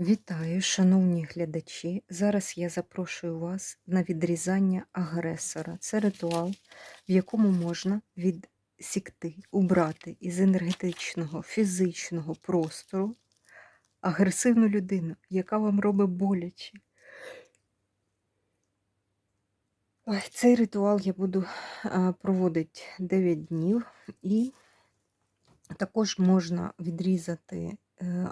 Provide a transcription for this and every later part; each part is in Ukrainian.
Вітаю, шановні глядачі. Зараз я запрошую вас на відрізання агресора. Це ритуал, в якому можна відсікти, убрати із енергетичного, фізичного простору агресивну людину, яка вам робить боляче. Цей ритуал я буду проводити 9 днів, і також можна відрізати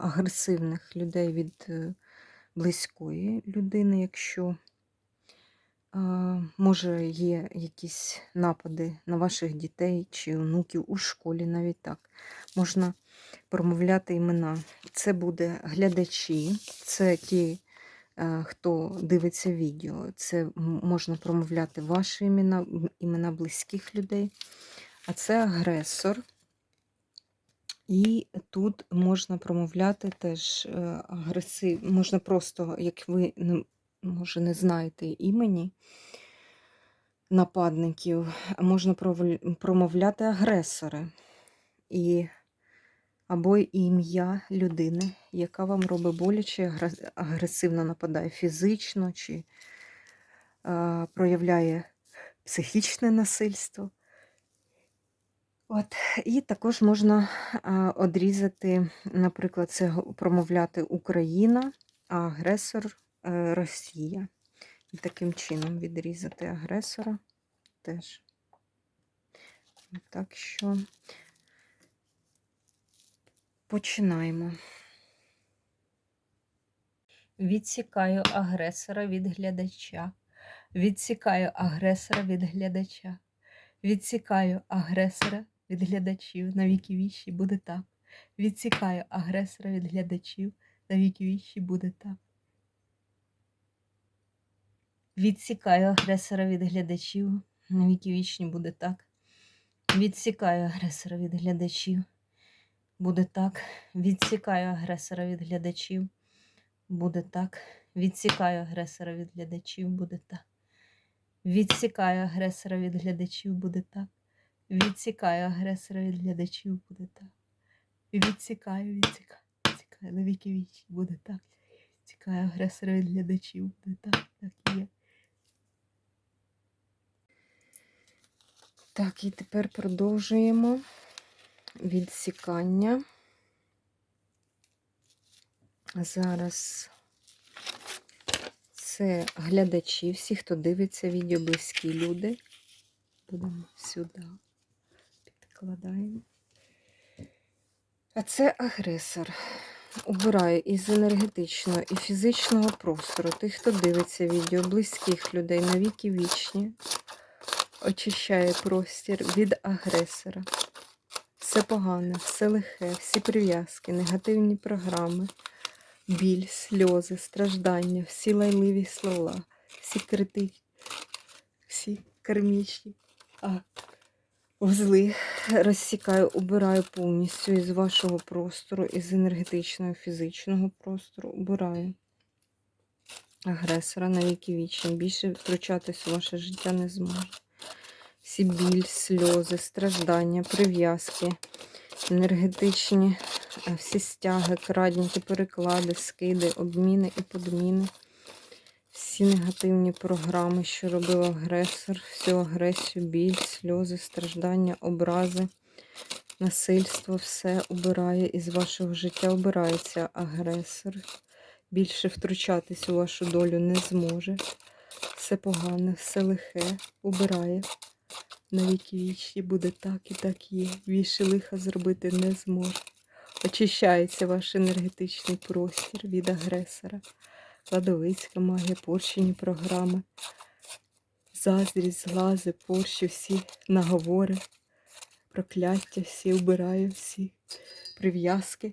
агресивних людей від е, близької людини, якщо може є якісь напади на ваших дітей чи онуків у школі, навіть так. Можна промовляти імена. Це буде глядачі, це ті, е, хто дивиться відео. Це можна промовляти ваші імена, імена близьких людей. А це агресор. І тут можна промовляти теж е, агресив, можна просто, як ви може не знаєте імені нападників, можна промовляти агресори. І або ім'я людини, яка вам робить боляче, агресивно нападає фізично чи е, проявляє психічне насильство. От. І також можна одрізати, наприклад, це промовляти Україна, а агресор е, Росія. І таким чином відрізати агресора теж. Так що починаємо. Відсікаю агресора від глядача. Відсікаю агресора від глядача. Відсікаю агресора від глядачів на віки вічі буде так. Відсікаю агресора від глядачів на віки вічі буде так. Відсікаю агресора від глядачів на віки вічні буде так. Відсікаю агресора від глядачів. Буде так. Відсікаю агресора від глядачів. Буде так. Відсікаю агресора від глядачів. Буде так. Відсікаю агресора від глядачів. Буде так. Відсікаю агресора від глядачів. Буде так. Відсікаю, відсікаю, відсікаю. На віки вічі буде так. Відсікаю агресора від глядачів. Буде так. Так є. Так, і тепер продовжуємо відсікання. Зараз це глядачі, всі, хто дивиться відео, близькі люди. Будемо сюди підкладаємо. А це агресор. Убираю із енергетичного і фізичного простору тих, хто дивиться відео, близьких людей на віки вічні. Очищає простір від агресора. Все погане, все лихе, всі прив'язки, негативні програми, біль, сльози, страждання, всі лайливі слова, всі критичні, всі кармічні а, вузли розсікаю, убираю повністю із вашого простору, із енергетичного, фізичного простору. Убираю агресора на віки вічні. Більше втручатись у ваше життя не зможе. Всі біль, сльози, страждання, прив'язки, енергетичні, всі стяги, крадніки, переклади, скиди, обміни і подміни. Всі негативні програми, що робив агресор, всю агресію, біль, сльози, страждання, образи, насильство, все обирає із вашого життя. Обирається агресор. Більше втручатись у вашу долю не зможе. Все погане, все лихе, убирає. На віки вічні буде так і так є. Більше лиха зробити не зможе. Очищається ваш енергетичний простір від агресора. Кладовицька магія, порщені програми, заздрість, зглази, порщі, всі наговори, прокляття, всі вбираю, всі прив'язки.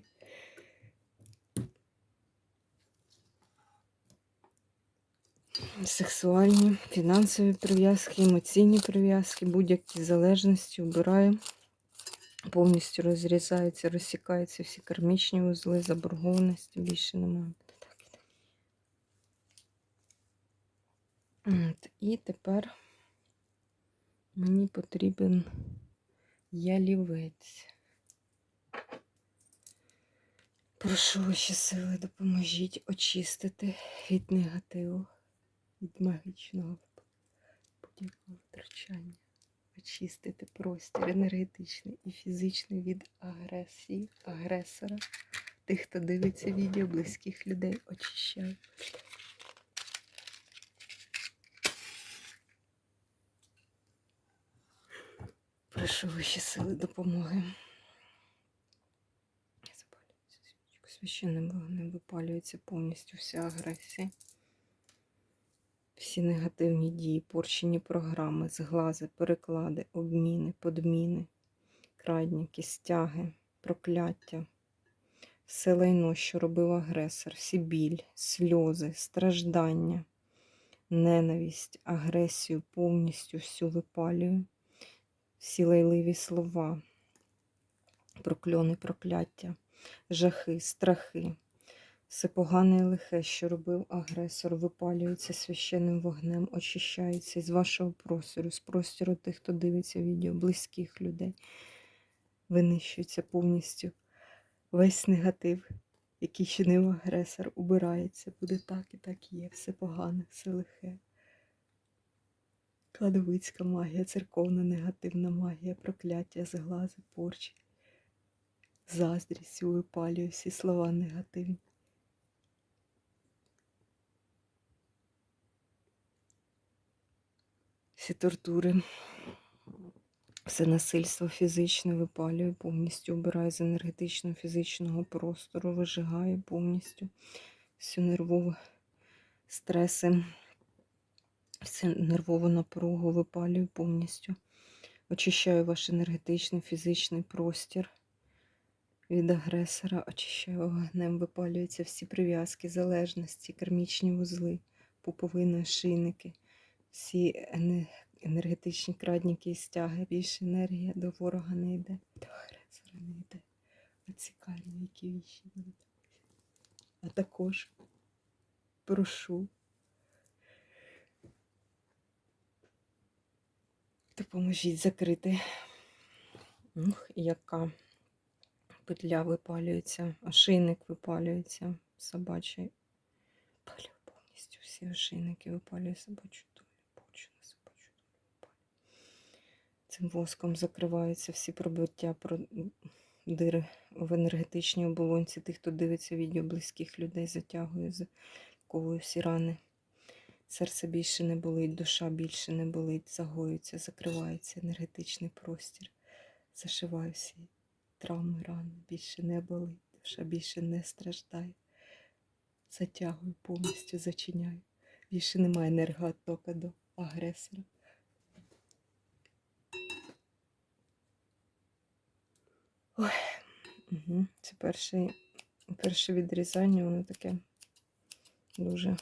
Сексуальні, фінансові прив'язки, емоційні прив'язки, будь-які залежності вбираю. Повністю розрізаються, розсікаються всі кармічні вузли, заборгованості, більше немає. От, І тепер мені потрібен ялівець. Прошу ваші сили, допоможіть очистити від негативу, від магічного будь-якого втручання. Очистити простір енергетичний і фізичний від агресії, агресора, тих, хто дивиться відео, близьких людей, очищаю. Прошу ваші сили допомоги. Священним вогнем випалюється повністю вся агресія. Всі негативні дії, порчені програми, зглази, переклади, обміни, подміни, крадніки, стяги, прокляття, все лайно, що робив агресор, всі біль, сльози, страждання, ненависть, агресію повністю всю випалюю, всі лайливі слова, прокльони, прокляття, жахи, страхи. Все погане і лихе, що робив агресор, випалюється священним вогнем, очищається з вашого простору, з простору тих, хто дивиться відео, близьких людей. Винищується повністю весь негатив, який чинив агресор, убирається. Буде так і так і є. Все погане, все лихе. Кладовицька магія, церковна негативна магія, прокляття, зглази, порчі, заздрість випалює всі слова негативні. всі тортури, все насильство фізичне випалює, повністю обирає з енергетичного фізичного простору, вижигає повністю всю нервову стреси, всю нервову напругу випалює повністю. Очищаю ваш енергетичний фізичний простір від агресора, очищаю вогнем, випалюються всі прив'язки, залежності, кармічні вузли, пуповини, шийники всі енергетичні крадніки і стяги, більше енергія до ворога не йде, до агресора не йде. Оці карми, які вічі будуть. А також прошу. Допоможіть закрити. Ух, яка петля випалюється, ошейник випалюється собачий. Палю повністю всі ошейники випалює собачу долю, почну собачу долю. Цим воском закриваються всі пробиття, про дири в енергетичній оболонці. Тих, хто дивиться відео близьких людей, затягує, заковує всі рани. Серце більше не болить, душа більше не болить, загоюється, закривається енергетичний простір. Зашиваю всі травми, рани, більше не болить, душа більше не страждає. Затягую повністю, зачиняю. Більше немає енергоотока до агресора. Ой. Угу. Це перше, перше відрізання, воно таке дуже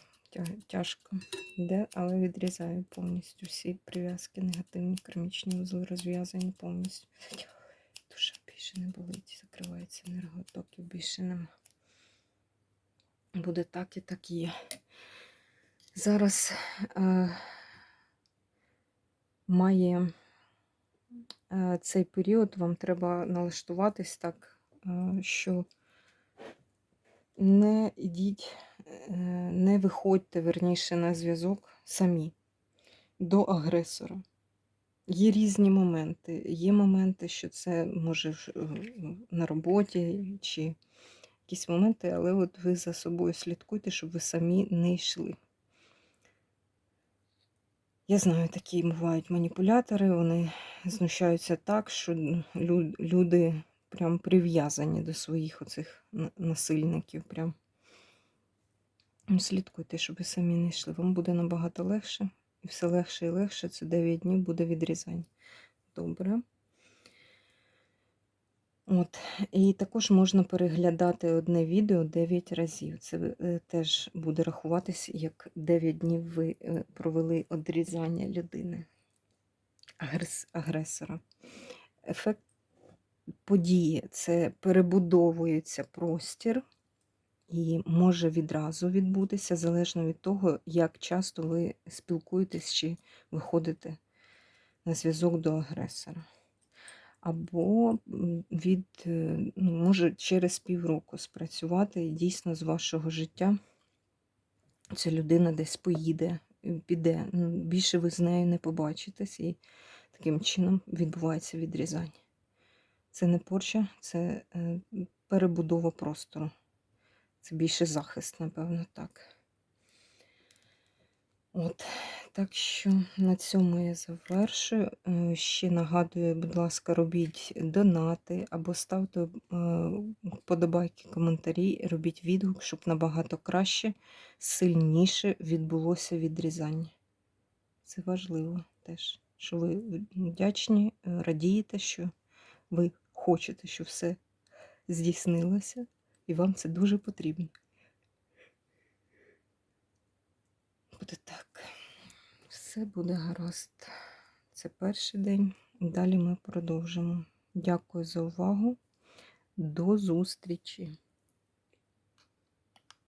тяжко йде, але відрізаю повністю всі прив'язки, негативні, кармічні вузли розв'язані повністю. Душа більше не болить, закривається енерготоків, більше нема. Буде так і так є. Зараз е, має е, цей період, вам треба налаштуватись так, е, що не йдіть, не виходьте верніше на зв'язок самі до агресора. Є різні моменти. Є моменти, що це може е, на роботі чи якісь моменти, але от ви за собою слідкуйте, щоб ви самі не йшли. Я знаю, такі бувають маніпулятори, вони знущаються так, що люди прям прив'язані до своїх оцих насильників. Прям. Слідкуйте, щоб ви самі не йшли. Вам буде набагато легше. І все легше і легше. Це 9 днів буде відрізань. Добре. От. І також можна переглядати одне відео 9 разів. Це е, теж буде рахуватись, як 9 днів ви е, провели одрізання людини, агресора. Ефект події це перебудовується простір і може відразу відбутися, залежно від того, як часто ви спілкуєтесь чи виходите на зв'язок до агресора. або від, е, ну, може через півроку спрацювати і дійсно з вашого життя ця людина десь поїде, піде. Ну, Більше ви з нею не побачитесь, і таким чином відбувається відрізання. Це не порча, це е, перебудова простору. Це більше захист, напевно, так. От, так що на цьому я завершую. Е, Ще нагадую, будь ласка, робіть донати або ставте е, вподобайки, коментарі, робіть відгук, щоб набагато краще, сильніше відбулося відрізання. Це важливо теж, що ви вдячні, е, радієте, що ви хочете, щоб все здійснилося, і вам це дуже потрібно. Буде так. Все буде гаразд. Це перший день. Далі ми продовжимо. Дякую за увагу. До зустрічі!